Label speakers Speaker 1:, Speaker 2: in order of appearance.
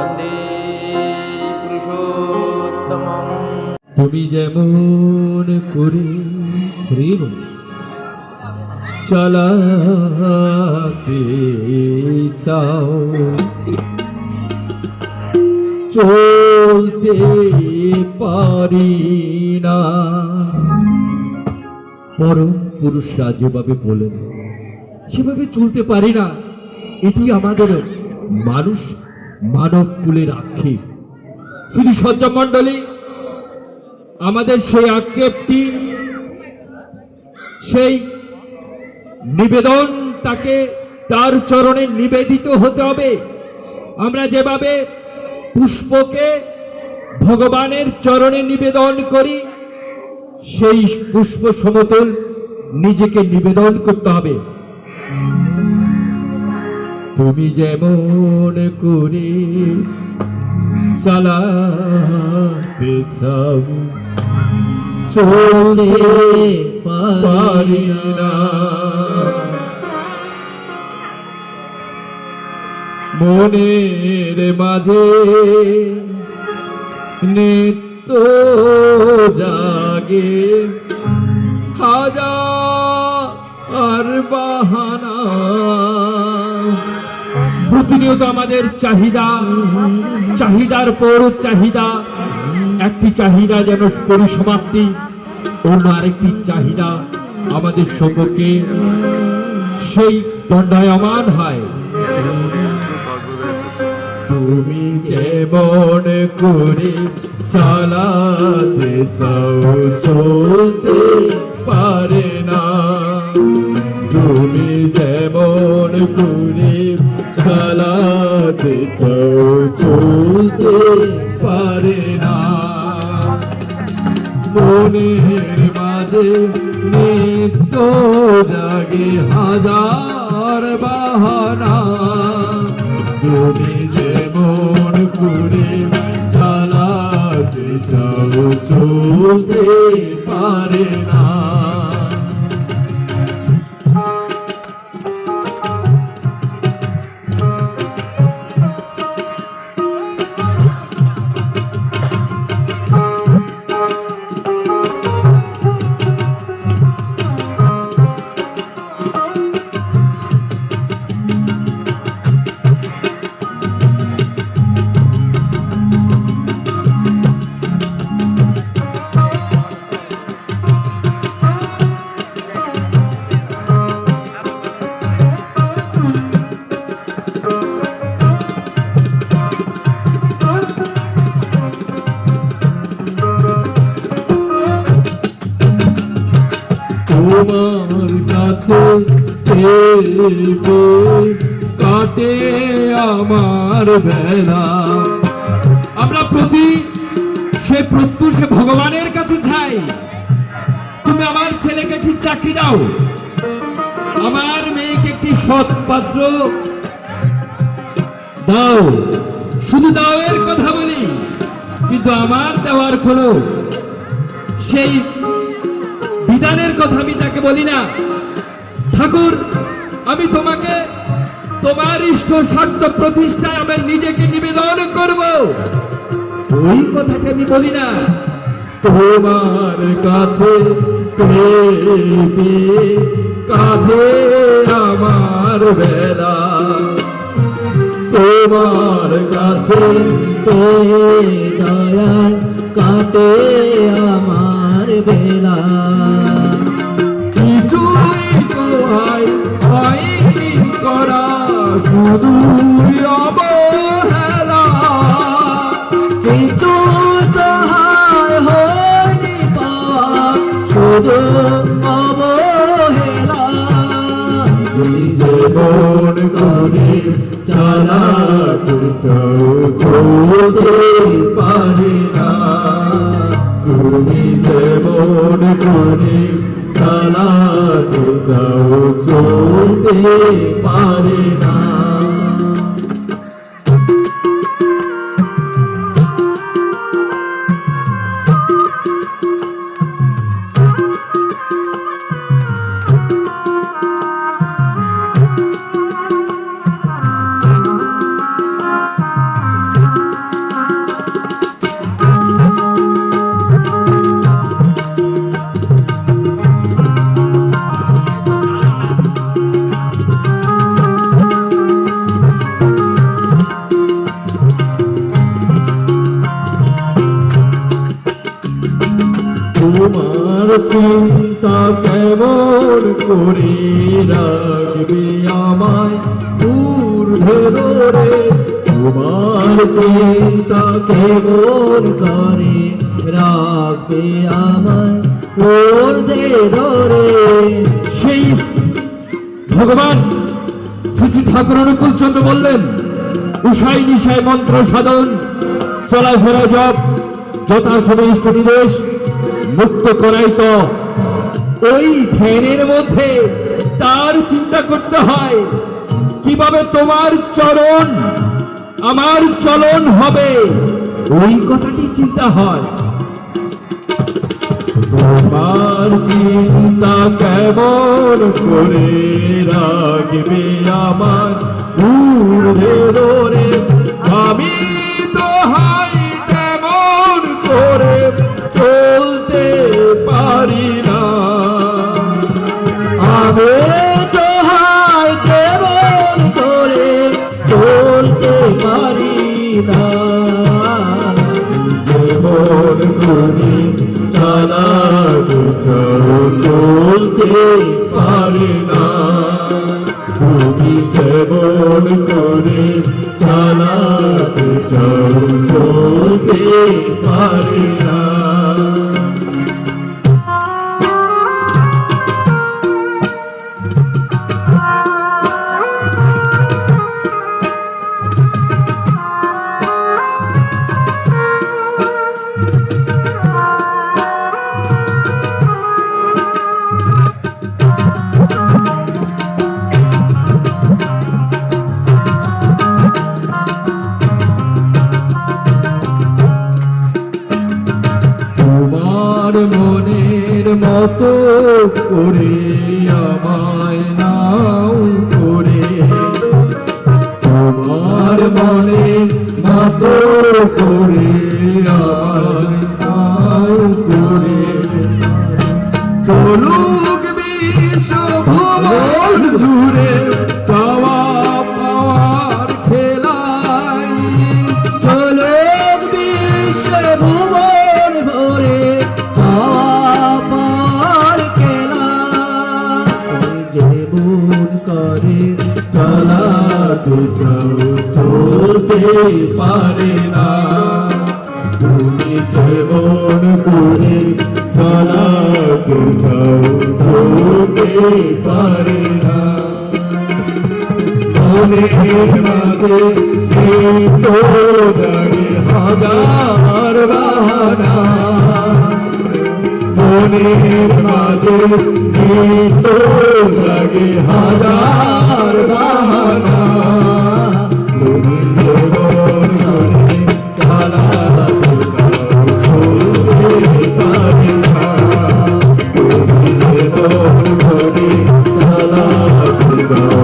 Speaker 1: বন্দে পুরুষোত্তম
Speaker 2: তুমি যেমন করে প্রেম চালাতে চাও। চলতে পারি না। পরম পুরুষরা যেভাবে বলেন, সেভাবে চলতে পারি না। এটি আমাদের মানুষ মানব কুলের আক্ষেপ। শুধু সজ্জা মণ্ডলী, আমাদের সেই আক্ষেপটি, সেই নিবেদন তাকে তার চরণে নিবেদিত হতে হবে। আমরা যেভাবে পুষ্পকে ভগবানের চরণে নিবেদন করি, সেই পুষ্প সমতল নিজেকে নিবেদন করতে হবে। তুমি যেমন করে চালাতে চাও চলতে পারি না। মনের মাঝে নিত্য জাগে হাজার বাহানা। প্রতিনিয়ত আমাদের চাহিদা, চাহিদার পর চাহিদা, একটি চাহিদা যেন পরিসমাপ্তি, অন্য আরেকটি চাহিদা আমাদের সম্মুখে সেই দণ্ডায়মান হয়। তুমি যেমন করে চালাতে চাও, চলতে পারে না। তুমি যেমন করে চালাতে চাও চলতে পারে না। মনের মাঝে নিত্য জাগে হাজার বাহানা। তুমি যেমন করে চালাতে চাও চলতে পারে না। তোমার কাছে কাটে আমার বেলা। আমরা প্রতি সে প্রত্যুষে ভগবানের কাছে চাই তুমি আমার ছেলেকে একটি চাকরি দাও। আমার মেয়েকে একটি সৎ পাত্র দাও। শুধু দাও এর কথা বলি, কিন্তু আমার দেওয়ার কোনো সেই বিধানের কথা আমি তাকে বলি না। ঠাকুর, আমি তোমাকে তোমার ইষ্ট স্বার্থ প্রতিষ্ঠায় আমার নিজেকে নিবেদন করব। ওই কথাটা আমি বলি না। তোমার কাছে কাঁধে আমার বেলা। তোমার কাছে দয়াল কাটে শুধু অবহেলা কিছু তাহার পাওয়া শুধু অবহেলা জীবন করে না তুমি যেমন করে চালাতে চাও চলতে পারি চিন্তা কেমন করে রাখবে আমায় ভেদরে তোমার চিন্তা কেমন করে রাখবে আমায় ওর ধরে
Speaker 1: সেই ভগবান শ্রী ঠাকুর অনুকূল চন্দ্র বললেন উষাই নিশায় মন্ত্র সাধন, চলাফেরা জপ, যথাসময় ইষ্ট নিবেশ মুক্ত করাই তো। ওই ধ্যানের মধ্যে তার চিন্তা করতে হয়, কীভাবে তোমার চরণ, আমার চলন হবে? ওই কথাটি চিন্তা হয়।
Speaker 2: তোমার চিন্তা কেমন করে রাখবে আমার? আমি পারি না। আমি তো হাই কেমন করে চলতে পারে না। তুমি যেমন করে মতো করে আমায় নাও করে। তোমার মনে মতো করে আমায় পারে না। তুমি যেমন করে চালাতে চাও চলতে পারে না। মনের মাঝে তো জাগে হাজার বাহানা। মনের মাঝে তো জাগে Oh.